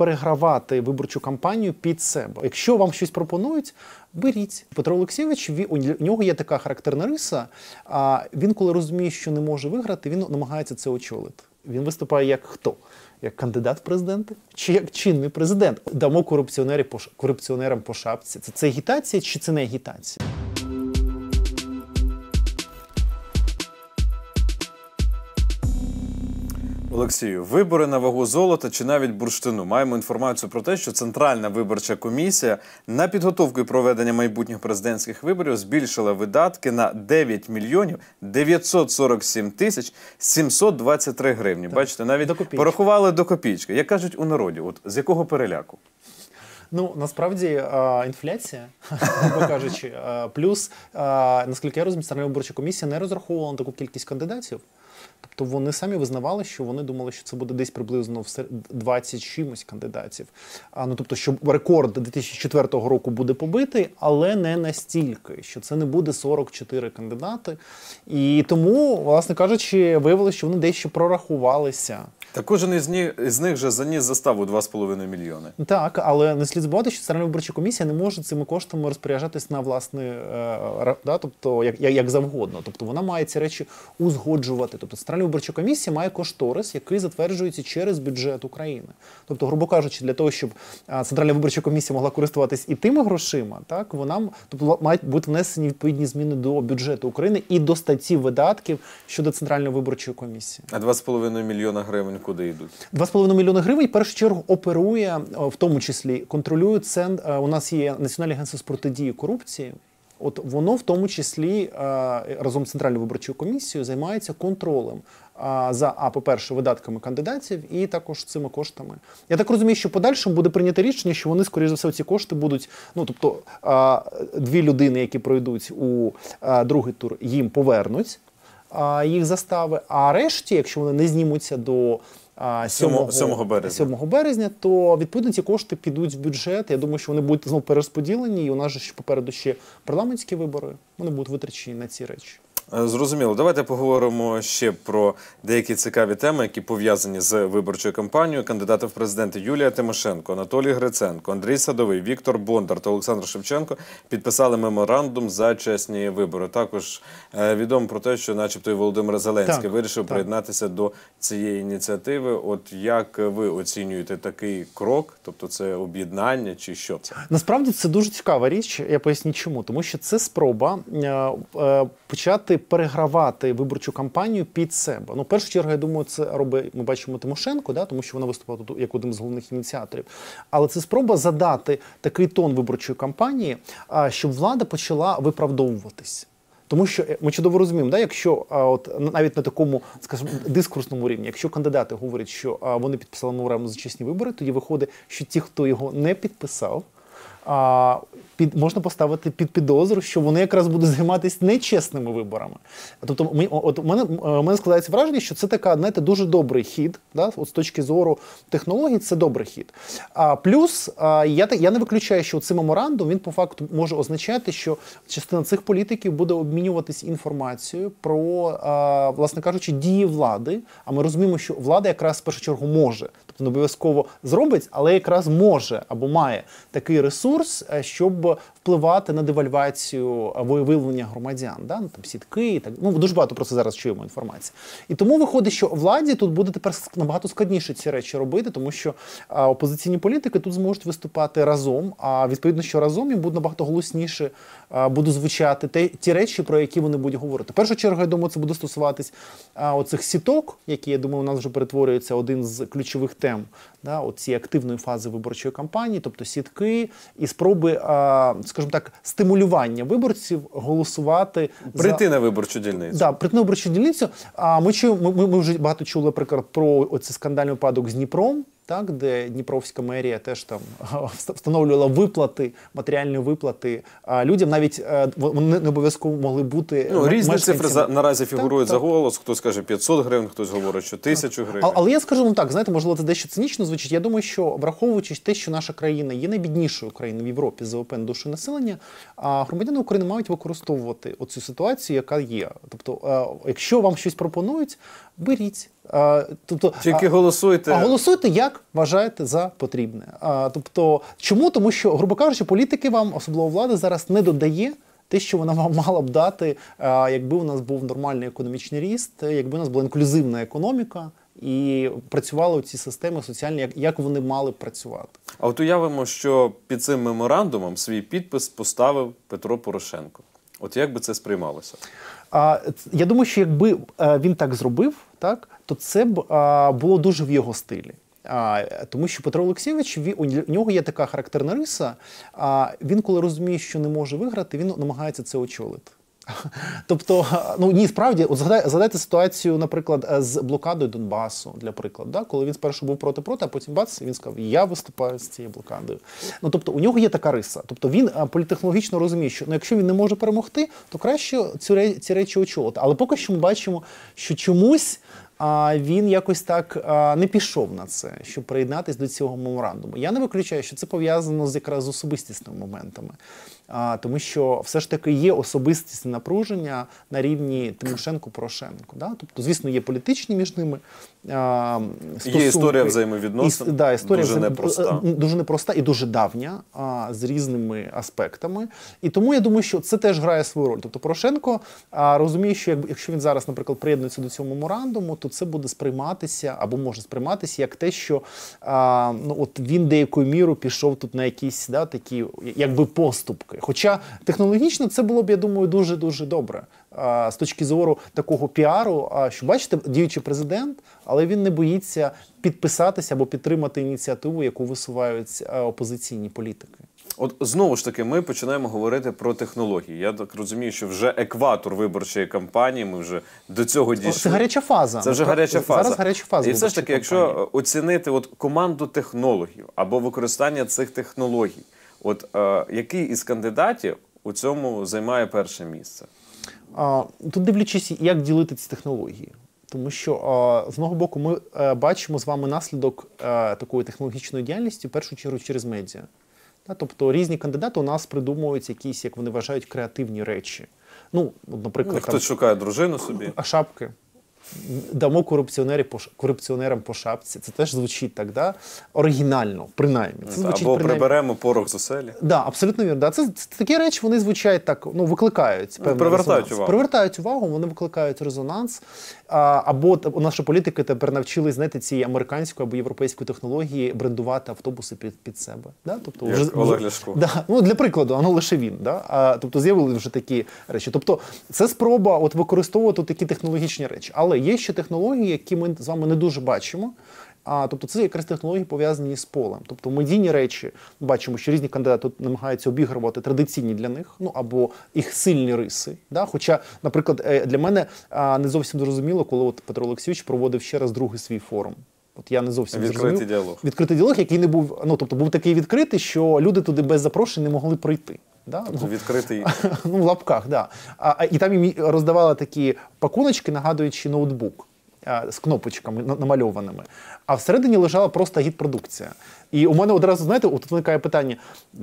перегравати виборчу кампанію під себе. Якщо вам щось пропонують, беріть. Петро Олексійович у нього є така характерна риса. А він, коли розуміє, що не може виграти, він намагається це очолити. Він виступає як хто? Як кандидат в президенти чи як чинний президент? Дамо корупціонерам по шапці. Це, це агітація чи це не агітація? Олексію, вибори на вагу золота чи навіть бурштину. Маємо інформацію про те, що Центральна виборча комісія на підготовку і проведення майбутніх президентських виборів збільшила видатки на 9 мільйонів 947 тисяч 723 гривні. Бачите, навіть до порахували до копійки. Як кажуть у народі, от з якого переляку? Ну насправді інфляція, грубо кажучи, плюс наскільки я розумію, Центральна виборча комісія не розраховувала на таку кількість кандидатів. Тобто вони самі визнавали, що вони думали, що це буде десь приблизно в сер- 20 чимось кандидатів. А ну тобто, що рекорд 2004 року буде побитий, але не настільки, що це не буде 44 кандидати. І тому, власне кажучи, виявилося, що вони дещо прорахувалися. Та кожен із них, із них же заніс заставу 2,5 мільйони. Так, але не слід забувати, що Центральна виборча комісія не може цими коштами розпоряджатись на власне, е, да, тобто як, як, завгодно. Тобто вона має ці речі узгоджувати. Тобто Центральна виборча комісія має кошторис, який затверджується через бюджет України. Тобто, грубо кажучи, для того, щоб Центральна виборча комісія могла користуватись і тими грошима, так вона тобто мають бути внесені відповідні зміни до бюджету України і до статті видатків щодо Центральної виборчої комісії. А 2,5 мільйона гривень куди йдуть? 2,5 мільйони гривень в першу чергу оперує, е, в тому числі контролює центр. У нас є Національне агентство з протидії корупції. От воно в тому числі е, разом з центральною виборчою комісією займається контролем е, за а по-перше, видатками кандидатів і також цими коштами. Я так розумію, що подальшому буде прийнято рішення, що вони, скоріш за все, ці кошти будуть. Ну тобто е, дві людини, які пройдуть у е, другий тур, їм повернуть їх застави. А решті, якщо вони не знімуться до 7, 7, Сьомого- сьомого березня. 7 березня, то відповідно ці кошти підуть в бюджет. Я думаю, що вони будуть знову перерозподілені, і у нас же ще попереду ще парламентські вибори. Вони будуть витрачені на ці речі. Е, Зрозуміло. Давайте поговоримо ще про деякі цікаві теми, які пов'язані з виборчою кампанією. Кандидати в президенти Юлія Тимошенко, Анатолій Гриценко, Андрій Садовий, Віктор Бондар та Олександр Шевченко підписали меморандум за чесні вибори. Також е, відомо про те, що, начебто, і Володимир Зеленський Так, вирішив так. приєднатися до цієї ініціативи. От як ви оцінюєте такий крок? Тобто, це об'єднання чи що це? Насправді це дуже цікава річ. Я поясню чому. Тому що це спроба е, е, почати перегравати виборчу кампанію під себе. Ну, в першу чергу, я думаю, це робить, ми бачимо Тимошенко, да, тому що вона виступала тут як один з головних ініціаторів. Але це спроба задати такий тон виборчої кампанії, щоб влада почала виправдовуватись. Тому що е, ми чудово розуміємо, да, якщо а, от навіть на такому, скажімо, дискурсному рівні, якщо кандидати говорять, що а, вони підписали меморандум за чесні вибори, тоді виходить, що ті, хто його не підписав, а, під, можна поставити під підозру, що вони якраз будуть займатися нечесними виборами. Тобто, ми, от у мене, у мене складається враження, що це така, знаєте, дуже добрий хід. Да? От з точки зору технологій, це добрий хід. А, плюс а, я, я не виключаю, що цей меморандум він по факту може означати, що частина цих політиків буде обмінюватись інформацією про, а, власне кажучи, дії влади. А ми розуміємо, що влада якраз в першу чергу може, тобто не обов'язково зробить, але якраз може або має такий ресурс, е, щоб впливати на девальвацію е, виявлення громадян. Да? Ну, там сітки і так. Ну дуже багато про це зараз чуємо інформації. І тому виходить, що владі тут буде тепер набагато складніше ці речі робити, тому що опозиційні політики тут зможуть виступати разом. А відповідно, що разом їм буде набагато голосніше будуть звучати те, ті речі, про які вони будуть говорити. В першу чергу, я думаю, це буде стосуватись оцих сіток, які я думаю, у нас вже перетворюється один з ключових тем да, от цієї активної фази виборчої кампанії, тобто сітки і спроби, а, скажімо так, стимулювання виборців голосувати за Прийти на виборчу дільницю. Да, прийти на виборчу дільницю. А ми чуємо, ми, ми вже багато чули наприклад, про оцей скандальний випадок з Дніпром. Так, де Дніпровська мерія теж там встановлювала виплати, матеріальні виплати а, людям, навіть е, вони не обов'язково могли бути Ну, різні цифри за, наразі фігурують так. за голос. Хтось каже 500 гривень, хтось говорить, що 1000 гривень. А- Але я скажу вам так, знаєте, можливо, це дещо цинічно звучить. Я думаю, що враховуючи те, що наша країна є найбіднішою країною в Європі з ВВП на душу населення, а громадяни України мають використовувати оцю ситуацію, яка є. Тобто, е, якщо вам щось пропонують, беріть. А, тобто, Тільки а, голосуйте. А голосуйте, як вважаєте за потрібне. А, тобто, чому? Тому що, грубо кажучи, політики вам, особливо влада, зараз не додає. Те, що вона вам мала б дати, якби у нас був нормальний економічний ріст, якби у нас була інклюзивна економіка і працювали ці системи соціальні, як, як вони мали б працювати. А от уявимо, що під цим меморандумом свій підпис поставив Петро Порошенко. От як би це сприймалося? А, я думаю, що якби е, він так зробив, так, то це б а, було дуже в його стилі. А, тому що Петро Олексійович, у нього є така характерна риса. А, він, коли розуміє, що не може виграти, він намагається це очолити. Тобто, ну ні, справді, от згадай, згадайте ситуацію, наприклад, е, з блокадою Донбасу, для прикладу, да? коли він спершу був проти-проти, а потім бац, він сказав, я виступаю з цією блокадою. Ну тобто, у нього є така риса. Тобто він е, політехнологічно розуміє, що ну, якщо він не може перемогти, то краще цю ці речі очолити. Але поки що ми бачимо, що чомусь. А він якось так не пішов на це, щоб приєднатись до цього меморандуму. Я не виключаю, що це пов'язано з якраз з особистісними моментами, тому що все ж таки є особистісне напруження на рівні Тимошенко-Порошенко. Да? Тобто, звісно, є політичні між ними. А, Є історія взаємовідносин, І, да, історія дуже взаєм- непроста. е, дуже непроста і дуже давня, а, з різними аспектами. І тому я думаю, що це теж грає свою роль. Тобто Порошенко а, розуміє, що якщо він зараз, наприклад, приєднується до цього меморандуму, то це буде сприйматися або може сприйматися як те, що а, ну, от він деякою мірою пішов тут на якісь да, такі якби поступки. Хоча технологічно це було б, я думаю, дуже дуже добре. З точки зору такого піару, а, що бачите, діючий президент, але він не боїться підписатися або підтримати ініціативу, яку висувають опозиційні політики. От знову ж таки, ми починаємо говорити про технології. Я так розумію, що вже екватор виборчої кампанії. Ми вже до цього дійшли. Це гаряча фаза. Це вже гаряча фаза. Зараз гаряча фаза. І все ж таки, якщо оцінити от команду технологів або використання цих технологій, от е, який із кандидатів у цьому займає перше місце? А, Тут дивлячись, як ділити ці технології. Тому що а, з одного боку ми е, бачимо з вами наслідок е, такої технологічної діяльності, в першу чергу через медіа. Тобто різні кандидати у нас придумують якісь, як вони вважають, креативні речі. Ну, наприклад, Ну, там, Хтось шукає дружину собі. а шапки. Дамо корупціонерам по шапці. Це теж звучить так, да? оригінально, принаймні. Це звучить Або принаймні. приберемо порох з оселі. Да, абсолютно вірно. Да, це, це такі речі, вони звучать так, ну викликають певний привертають резонанс. увагу. Привертають увагу, вони викликають резонанс. А, або наші політики тепер навчились знаєте, цієї американської або європейської технології брендувати автобуси під, під себе. Да? Тобто, Як Олег Ляшко. Да, ну для прикладу, а ну лише він. Да? А, тобто з'явилися вже такі речі. Тобто, це спроба от використовувати такі технологічні речі. Але є ще технології, які ми з вами не дуже бачимо. А, тобто це якраз технології пов'язані з полем. Тобто медійні речі ми бачимо, що різні кандидати намагаються обігрувати традиційні для них, ну або їх сильні риси. Да? Хоча, наприклад, е, для мене а, не зовсім зрозуміло, коли от Петро Олексійович проводив ще раз другий свій форум. От я не зовсім Відкритий зрозумів. діалог. Відкритий діалог, який не був, ну тобто був такий відкритий, що люди туди без запрошень не могли пройти. Да? Ну, Відкритий. ну, в лапках, да. А, а, і там їм роздавали такі пакуночки, нагадуючи ноутбук з кнопочками намальованими. А всередині лежала просто гід-продукція. І у мене одразу, знаєте, от виникає питання: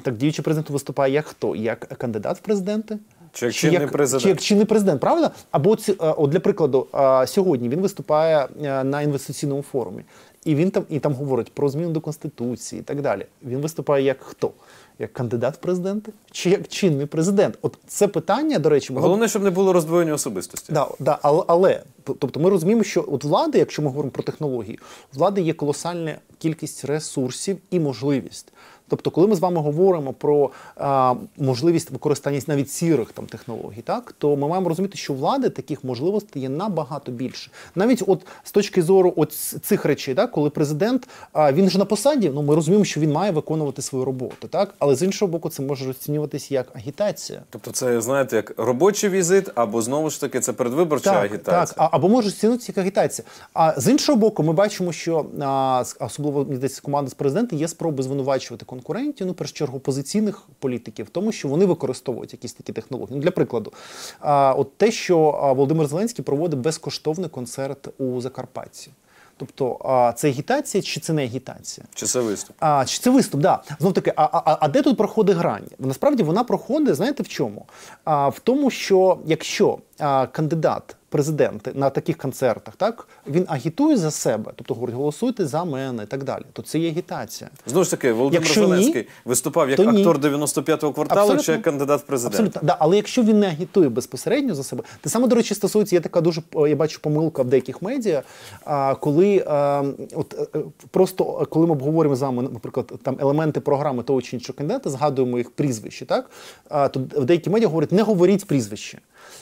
так діючий президент виступає як хто? Як кандидат в президенти? Чи як чинний президент? Чи як чинний президент, правда? Або ці, от для прикладу, сьогодні він виступає на інвестиційному форумі. І він там і там говорить про зміну до конституції і так далі. Він виступає як хто? Як кандидат в президенти чи як чинний президент? От це питання, до речі, головне, б- Головне, щоб не було роздвоєння особистості. Да, да, але, але тобто ми розуміємо, що от влади, якщо ми говоримо про технології, влади є колосальна кількість ресурсів і можливість. Тобто, коли ми з вами говоримо про а, можливість використання навіть сірих там технологій, так то ми маємо розуміти, що влади таких можливостей є набагато більше. Навіть от з точки зору от цих речей, так, коли президент а, він ж на посаді, ну ми розуміємо, що він має виконувати свою роботу, так, але з іншого боку, це може розцінюватися як агітація. Тобто, це знаєте, як робочий візит, або знову ж таки це передвиборча так, агітація. Так, а- або може стягнути як агітація. А з іншого боку, ми бачимо, що а, особливо мені здається, команда з президента є спроби звинувачувати конкурентів, ну, в першу чергу, опозиційних політиків, в тому, що вони використовують якісь такі технології. Ну, для прикладу, а, от те, що Володимир Зеленський проводить безкоштовний концерт у Закарпатті. Тобто, а, це агітація чи це не агітація? Чи це виступ? А, чи це виступ, да. Знов таки, а, а, а де тут проходить грань? Насправді вона проходить, знаєте в чому? А, в тому, що якщо а, кандидат президенти на таких концертах, так він агітує за себе, тобто говорить, голосуйте за мене і так далі. То це є агітація. Знову ж таки, Володимир Якщо ні, Зеленський виступав як актор 95-го кварталу Абсолютно. чи як кандидат в президенти? Абсолютно, да. Але якщо він не агітує безпосередньо за себе, те саме, до речі, стосується, є така дуже я бачу помилка в деяких медіа, а, коли а, от е, просто е, коли ми обговорюємо з вами, наприклад, там елементи програми того чи іншого кандидата, згадуємо їх прізвище, так а, то в деякі медіа говорять, не говоріть прізвище.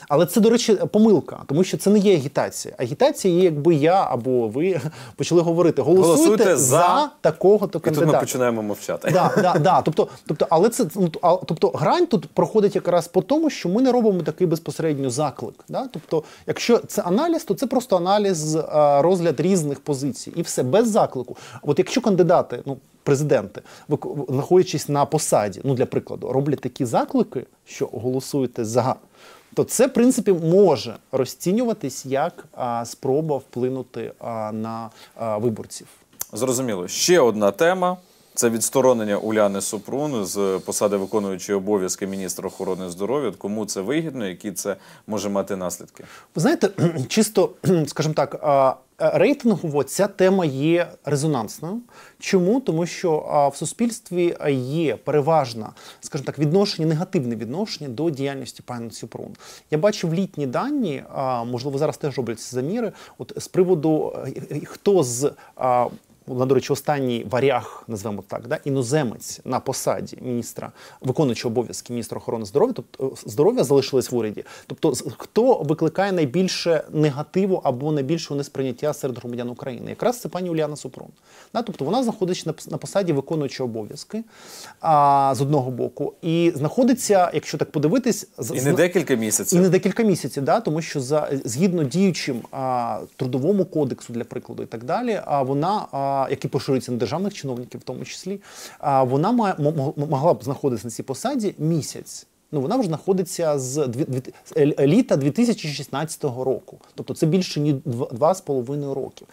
Але це, до речі, помилка, тому що це не є агітація. Агітація є, якби я або ви почали говорити: голосуйте, Голосуйте за, за- такого-то І тут ми починаємо мовчати. Да, да, да. Тобто, тобто, але це ну, тобто грань тут проходить якраз по тому, що ми не робимо такий безпосередньо заклик. Да? Тобто, якщо це аналіз, то це просто аналіз, а, розгляд різних позицій, і все без заклику. От якщо кандидати, ну президенти, знаходячись на посаді, ну для прикладу, роблять такі заклики, що голосуєте за. То це, в принципі, може розцінюватись як а, спроба вплинути а, на а, виборців. Зрозуміло. Ще одна тема. Це відсторонення Уляни Супрун з посади виконуючої обов'язки міністра охорони здоров'я. Кому це вигідно, які це може мати наслідки? Ви знаєте, чисто, скажімо так, а, рейтингово ця тема є резонансною. Чому? Тому що в суспільстві є переважна, скажімо так, відношення, негативне відношення до діяльності пані Супрун. Я бачив літні дані, можливо, зараз теж робляться заміри. От з приводу е, хто з. До речі, останній варяг, назвемо так, да, іноземець на посаді міністра, виконуючого обов'язки міністра охорони здоров'я, тобто здоров'я залишилось в уряді. Тобто, хто викликає найбільше негативу або найбільшого несприйняття серед громадян України? Якраз це пані Уляна Супрун. Да, тобто вона знаходиться на, пос- на посаді виконуючого обов'язки а, з одного боку, і знаходиться, якщо так подивитись, І не декілька місяців, і не декілька місяців, да, тому що за згідно діючим а, трудовому кодексу для прикладу і так далі, а вона, а, який поширюються на державних чиновників, в тому числі, вона має мо- мо- могла б знаходитися на цій посаді місяць. Ну, вона вже знаходиться з літа 2016 року. Тобто це більше ніж два, два з половиною років.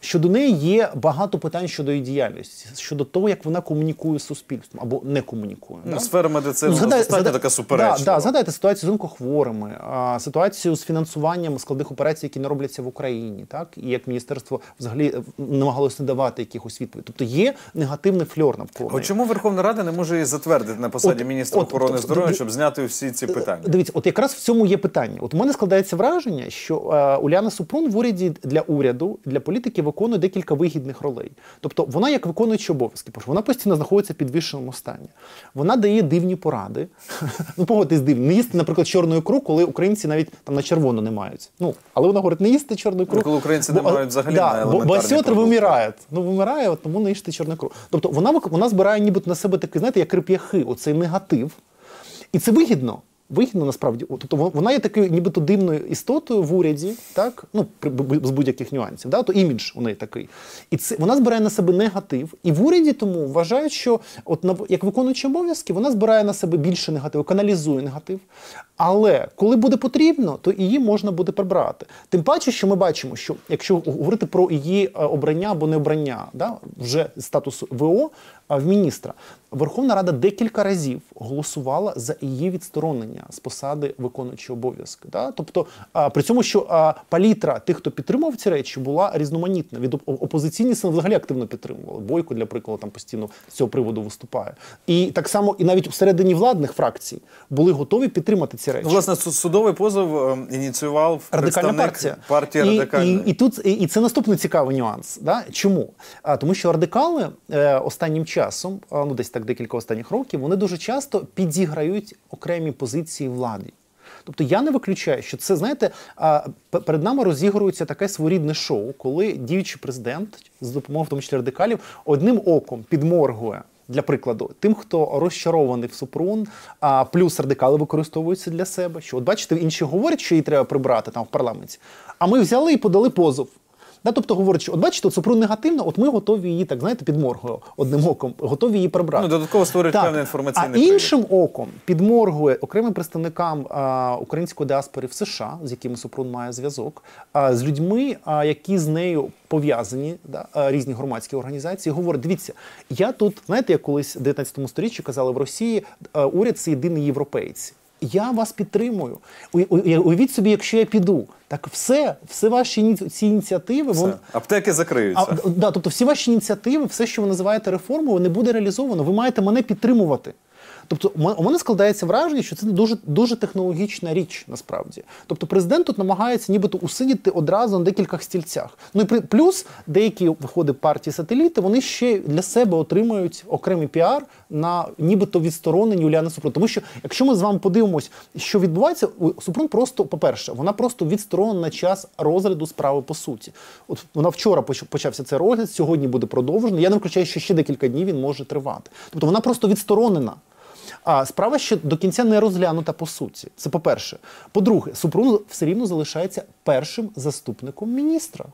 Щодо неї є багато питань щодо її діяльності, щодо того, як вона комунікує з суспільством або не комунікує. Ну, да? сфера медицини Ну, згадай- згадай- така суперечлива. Да, да, згадайте ситуацію з онкохворими, а, ситуацію з фінансуванням складних операцій, які не робляться в Україні, так і як міністерство взагалі е, намагалось не давати якихось відповідей. Тобто є негативний фльор навколо. От чому Верховна Рада не може її затвердити на посаді От- міністра от- охорони от- здоров'я, щоб зняти всі ці питання? Дивіться, от якраз в цьому є питання. От у мене складається враження, що е, Уляна Супрун в уряді для уряду, для політики виконує декілька вигідних ролей. Тобто вона як виконуючи обов'язки, бо вона постійно знаходиться в підвішеному стані. Вона дає дивні поради. Ну, погодьтесь дивні. Не їсти, наприклад, чорну ікру, коли українці навіть там на червону не мають. Ну, але вона говорить, не їсти чорну ікру. Ну, коли українці не мають взагалі да, на бо, продукти. вимирають. Ну, вимирає, от тому не їжте чорну ікру. Тобто вона, вона збирає нібито на себе такий, знаєте, як реп'яхи, оцей негатив. І це вигідно. Вигідно насправді. Тобто вона є такою нібито дивною істотою в уряді, так? Ну, з будь-яких нюансів. Да? То імідж у неї такий. І це вона збирає на себе негатив. І в уряді тому вважають, що от як виконуючи обов'язки, вона збирає на себе більше негативу, каналізує негатив. Але коли буде потрібно, то її можна буде прибрати. Тим паче, що ми бачимо, що якщо говорити про її е, обрання або не обрання, вже статусу ВО в міністра, Верховна Рада декілька разів голосувала за її відсторонення з посади виконуючого обов'язки. Да? Тобто, а, при цьому, що а, палітра тих, хто підтримував ці речі, була різноманітна. Від опозиційні сили взагалі активно підтримували. Бойко, для прикладу, там постійно з цього приводу виступає. І так само, і навіть всередині владних фракцій були готові підтримати ці речі. Власне, судовий позов е, ініціював Радикальна партія. партії і. І, і тут і, і це наступний цікавий нюанс. Да? Чому? А, тому що радикали е, останнім часом, а, ну десь так декілька останніх років, вони дуже часто підіграють окремі позиції владі. Тобто я не виключаю, що це, знаєте, перед нами розігрується таке своєрідне шоу, коли діючий президент з допомогою, в тому числі радикалів, одним оком підморгує. Для прикладу, тим, хто розчарований в Супрун, а плюс радикали використовуються для себе. Що от бачите, інші говорять, що її треба прибрати там в парламенті. А ми взяли і подали позов. Да, тобто говорять, що от бачите, Супрун негативна, от ми готові її так знаєте, підморгує одним оком, готові її прибрати. Ну, додатково створюють Так. певний інформаційний А привід. іншим оком підморгує окремим представникам а, української діаспори в США, з якими Супрун має зв'язок, а, з людьми, а, які з нею пов'язані, да, а, різні громадські організації, говорять: дивіться, я тут, знаєте, як колись в 19 сторіччі казали в Росії, а, уряд це єдиний європейці. Я вас підтримую. Уявіть собі, якщо я піду, так все, все ваші ці ініціативи, Все. Вон... Аптеки закриються. А, да, тобто всі ваші ініціативи, все, що ви називаєте реформою, не буде реалізовано. Ви маєте мене підтримувати. Тобто, у мене складається враження, що це дуже дуже технологічна річ насправді. Тобто, президент тут намагається нібито усидіти одразу на декількох стільцях. Ну і плюс деякі виходить партії сателіти, вони ще для себе отримують окремий піар на нібито відсторонені Уляни Супрун. Тому що, якщо ми з вами подивимось, що відбувається, Супрун просто, по-перше, вона просто відсторонена на час розгляду справи по суті. От вона вчора почався цей розгляд, сьогодні буде продовжено. Я не виключаю, що ще декілька днів він може тривати. Тобто вона просто відсторонена. А справа ще до кінця не розглянута по суті. Це по-перше. По-друге, Супрун все рівно залишається першим заступником міністра.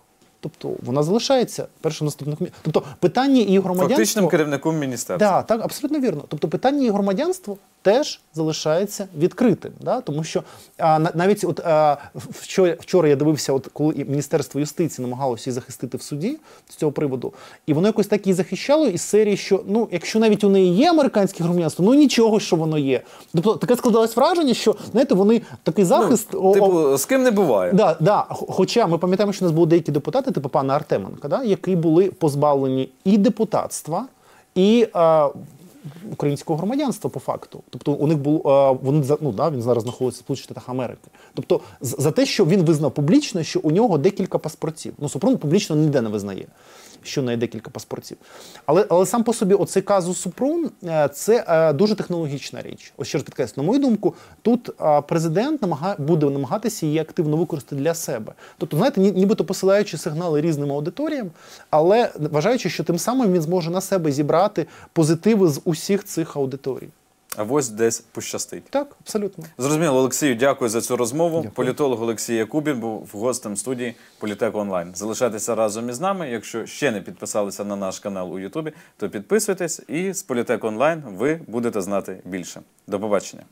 Тобто вона залишається першим заступником. Тобто питання її громадянства... Фактичним керівником міністерства. Да, так, абсолютно вірно. Тобто питання її громадянства теж залишається відкритим. Да? Тому що а, навіть от а, вчора, вчора я дивився, от коли Міністерство юстиції намагалося її захистити в суді з цього приводу, і воно якось так її захищало із серії, що ну, якщо навіть у неї є американське громадянство, ну нічого, що воно є. Тобто таке складалось враження, що знаєте, вони такий захист. о- о- Типу, з ким не буває. Да, да. Хоча ми пам'ятаємо, що у нас були деякі депутати, типу пана Артеменка, да, які були позбавлені і депутатства, і е, українського громадянства по факту. Тобто у них було е, вони ну, да, він зараз знаходиться в Сполучених Штатах Америки. Тобто, за те, що він визнав публічно, що у нього декілька паспортів. Ну, Супрун публічно ніде не визнає. Що в декілька паспортів. Але, але сам по собі оцей казус Супрун е, це е, дуже технологічна річ. Ось ще раз підкреслю, на мою думку, тут е, президент намагає, буде намагатися її активно використати для себе. Тобто, знаєте, нібито посилаючи сигнали різним аудиторіям, але вважаючи, що тим самим він зможе на себе зібрати позитиви з усіх цих аудиторій. А ось десь пощастить. Так, абсолютно. Зрозуміло, Олексію, дякую за цю розмову. Дякую. Політолог Олексій Якубін був гостем студії Політек Онлайн. Залишайтеся разом із нами. Якщо ще не підписалися на наш канал у Ютубі, то підписуйтесь і з Політек Онлайн ви будете знати більше. До побачення.